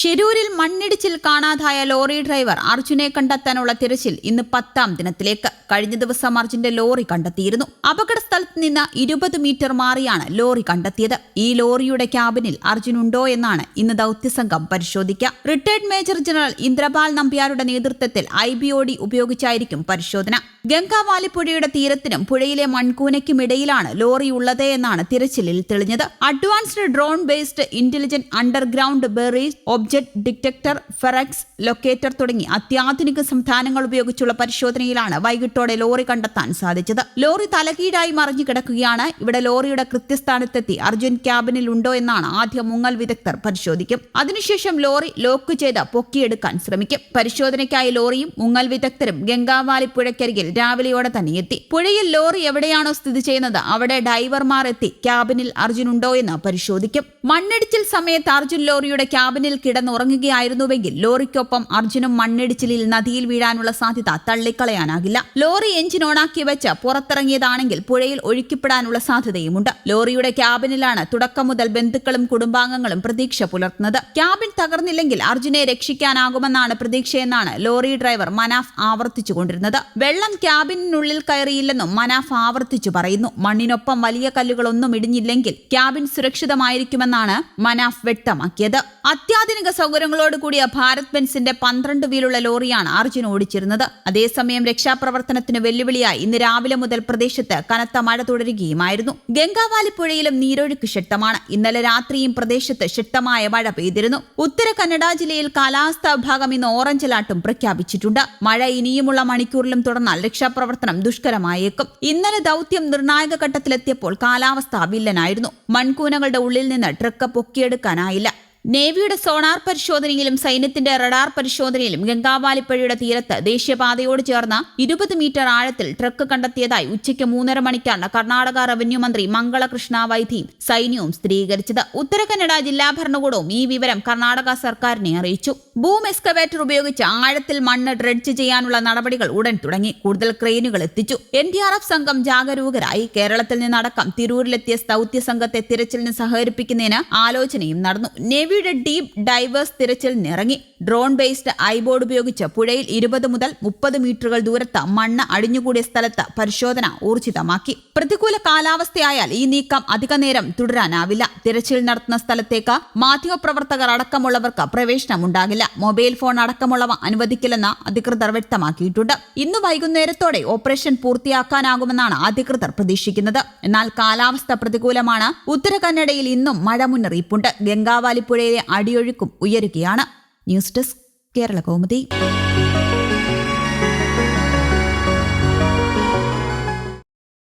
ഷിരൂരിൽ മണ്ണിടിച്ചിൽ കാണാതായ lorry driver അർജുനെ കണ്ടെത്താനുള്ള തിരച്ചിൽ ഇന്ന് പത്താം ദിനത്തിലേക്ക്. കഴിഞ്ഞ ദിവസം അർജുന്റെ ലോറി കണ്ടെത്തിയിരുന്നു. അപകട സ്ഥലത്ത് നിന്ന് ഇരുപത് മീറ്റർ മാറിയാണ് ലോറി കണ്ടെത്തിയത്. ഈ ലോറിയുടെ ക്യാബിനിൽ അർജുൻ ഉണ്ടോ എന്നാണ് ഇന്ന് ദൗത്യസംഘം പരിശോധിക്കുക. റിട്ടയർഡ് മേജർ ജനറൽ ഇന്ദ്രപാൽ നമ്പ്യാരുടെ നേതൃത്വത്തിൽ ഐ ബി ഒ ഡി ഉപയോഗിച്ചായിരിക്കും പരിശോധന. ഗംഗാവാലിപ്പുഴയുടെ തീരത്തിനും പുഴയിലെ മൺകൂനയ്ക്കുമിടയിലാണ് ലോറി ഉള്ളത് എന്നാണ് തിരച്ചിലിൽ തെളിഞ്ഞത്. Advanced drone based intelligent underground buried object detector Ferex locator തുടങ്ങി അത്യാധുനിക സംവിധാനങ്ങൾ ഉപയോഗിച്ചുള്ള പരിശോധനയിലാണ് വൈകിട്ടോടെ ലോറി കണ്ടെത്താൻ സാധിച്ചത്. ലോറി തലകീഴായി കിടക്കുകയാണ്. ഇവിടെ ലോറിയുടെ കൃത്യസ്ഥാനത്തെത്തി. അർജുൻ ക്യാബിനിൽ ഉണ്ടോ എന്നാണ് ആദ്യം മുങ്ങൽ വിദഗ്ധർ പരിശോധിക്കും. അതിനുശേഷം ലോറി ലോക്ക് ചെയ്ത് പൊക്കിയെടുക്കാൻ ശ്രമിക്കും. പരിശോധനയ്ക്കായി ലോറിയും മുങ്ങൽ വിദഗ്ധരും ഗംഗാവാലി പുഴയ്ക്കരികിൽ രാവിലെയോടെ തന്നെ എത്തി. പുഴയിൽ ലോറി എവിടെയാണോ സ്ഥിതി ചെയ്യുന്നത് അവിടെ ഡൈവർമാർ എത്തി. ക്യാബിനിൽ അർജുൻ ഉണ്ടോ എന്ന് പരിശോധിക്കും. മണ്ണിടിച്ചിൽ സമയത്ത് അർജുൻ ലോറിയുടെ ക്യാബിനിൽ കിടന്നുറങ്ങുകയായിരുന്നുവെങ്കിൽ ലോറിക്കൊപ്പം അർജുനും മണ്ണിടിച്ചിലിൽ നദിയിൽ വീഴാനുള്ള സാധ്യത തള്ളിക്കളയാനാകില്ല. ലോറി എഞ്ചിൻ ഓണാക്കി വെച്ച് പുറത്തിറങ്ങിയതാണെങ്കിൽ പുഴയിൽ ഒഴുക്കിപ്പെടാനുള്ള സാധ്യതയുമുണ്ട്. ലോറിയുടെ ക്യാബിനിലാണ് തുടക്കം മുതൽ ബന്ധുക്കളും കുടുംബാംഗങ്ങളും പ്രതീക്ഷ പുലർത്തുന്നത്. ക്യാബിൻ തകർന്നില്ലെങ്കിൽ അർജുനെ രക്ഷിക്കാനാകുമെന്നാണ് പ്രതീക്ഷയെന്നാണ് ലോറി ഡ്രൈവർ മനാഫ് ആവർത്തിച്ചു കൊണ്ടിരുന്നത് വെള്ളം ക്യാബിനുള്ളിൽ കയറിയില്ലെന്നും മനാഫ് ആവർത്തിച്ചു പറയുന്നു. മണ്ണിനൊപ്പം വലിയ കല്ലുകളൊന്നും ഇടിഞ്ഞില്ലെങ്കിൽ ക്യാബിൻ സുരക്ഷിതമായിരിക്കുമെന്നാണ് മനാഫ് വ്യക്തമാക്കിയത്. അത്യാധുനിക സൗകര്യങ്ങളോടുകൂടിയ ഭാരത് ബെൻസിന്റെ പന്ത്രണ്ട് വീലുള്ള ലോറിയാണ് അർജുൻ ഓടിച്ചിരുന്നത്. അതേസമയം രക്ഷാപ്രവർത്തനത്തിന് വെല്ലുവിളിയായി. ഇന്ന് രാവിലെ മുതൽ പ്രദേശത്ത് കനത്ത മഴ തുടരുകയുമായിരുന്നു. ഗംഗാവാലി പുഴയിലും നീരൊഴുക്ക് ശക്തമാണ്. ഇന്നലെ രാത്രിയും പ്രദേശത്ത് ശക്തമായ മഴ പെയ്തിരുന്നു. ഉത്തര കന്നഡ ജില്ലയിൽ കാലാവസ്ഥാ വിഭാഗം ഇന്ന് ഓറഞ്ച് അലർട്ടും പ്രഖ്യാപിച്ചിട്ടുണ്ട്. മഴ ഇനിയുമുള്ള മണിക്കൂറിലും തുടർന്നാൽ രക്ഷാപ്രവർത്തനം ദുഷ്കരമായേക്കും. ഇന്നലെ ദൗത്യം നിർണായക ഘട്ടത്തിലെത്തിയപ്പോൾ കാലാവസ്ഥ വില്ലനായിരുന്നു. മൺകൂനകളുടെ ഉള്ളിൽ നിന്ന് ട്രക്ക് പൊക്കിയെടുക്കാനായില്ല. നേവിയുടെ സോണാർ പരിശോധനയിലും സൈന്യത്തിന്റെ റഡാർ പരിശോധനയിലും ഗംഗാവാലിപ്പുഴയുടെ തീരത്ത് ദേശീയപാതയോട് ചേർന്ന ഇരുപത് മീറ്റർ ആഴത്തിൽ ട്രക്ക് കണ്ടെത്തിയതായി ഉച്ചയ്ക്ക് മൂന്നര മണിക്കാണ് കർണാടക റവന്യൂ മന്ത്രി മംഗളകൃഷ്ണ വൈദ്യം സൈന്യവും സ്ഥിരീകരിച്ചത്. ഉത്തര കന്നഡ ജില്ലാ ഭരണകൂടവും ഈ വിവരം കർണാടക സർക്കാരിനെ അറിയിച്ചു. ബൂം എക്സ്കവേറ്റർ ഉപയോഗിച്ച് ആഴത്തിൽ മണ്ണ് ഡ്രഡ്ജ് ചെയ്യാനുള്ള നടപടികൾ ഉടൻ തുടങ്ങി. കൂടുതൽ ക്രെയിനുകൾ എത്തിച്ചു. എൻ ഡി ആർ എഫ് സംഘം ജാഗരൂകരായി. കേരളത്തിൽ നിന്നടക്കം തിരൂരിലെത്തിയ ദൗത്യ സംഘത്തെ തിരച്ചിലിന് സഹകരിപ്പിക്കുന്നതിന് ആലോചനയും നടന്നു. നേവിയുടെ ഡീപ് ഡൈവേഴ്സ് തിരച്ചിലിനിറങ്ങി ഡ്രോൺ ബേസ്ഡ് ഐബോർഡ് ഉപയോഗിച്ച് പുഴയിൽ ഇരുപത് മുതൽ മുപ്പത് മീറ്ററുകൾ ദൂരത്ത് മണ്ണ് അടിഞ്ഞുകൂടിയ സ്ഥലത്ത് പരിശോധന ഊർജിതമാക്കി. പ്രതികൂല കാലാവസ്ഥയായാൽ ഈ നീക്കം അധികനേരം തുടരാനാവില്ല. തിരച്ചിൽ നടത്തുന്ന സ്ഥലത്തേക്ക് മാധ്യമപ്രവർത്തകർ അടക്കമുള്ളവർക്ക് പ്രവേശനമുണ്ടാകില്ല. മൊബൈൽ ഫോൺ അടക്കമുള്ളവ അനുവദിക്കില്ലെന്ന് അധികൃതർ വ്യക്തമാക്കിയിട്ടുണ്ട്. ഇന്ന് വൈകുന്നേരത്തോടെ ഓപ്പറേഷൻ പൂർത്തിയാക്കാനാകുമെന്നാണ് അധികൃതർ പ്രതീക്ഷിക്കുന്നത്. എന്നാൽ കാലാവസ്ഥ പ്രതികൂലമാണ്. ഉത്തര കന്നഡയിൽ ഇന്നും മഴ മുന്നറിയിപ്പുണ്ട്. ഗംഗാവാലി പുഴയിലെ അടിയൊഴുക്കും ഉയരുകയാണ്. News desk Kerala Kaumudi.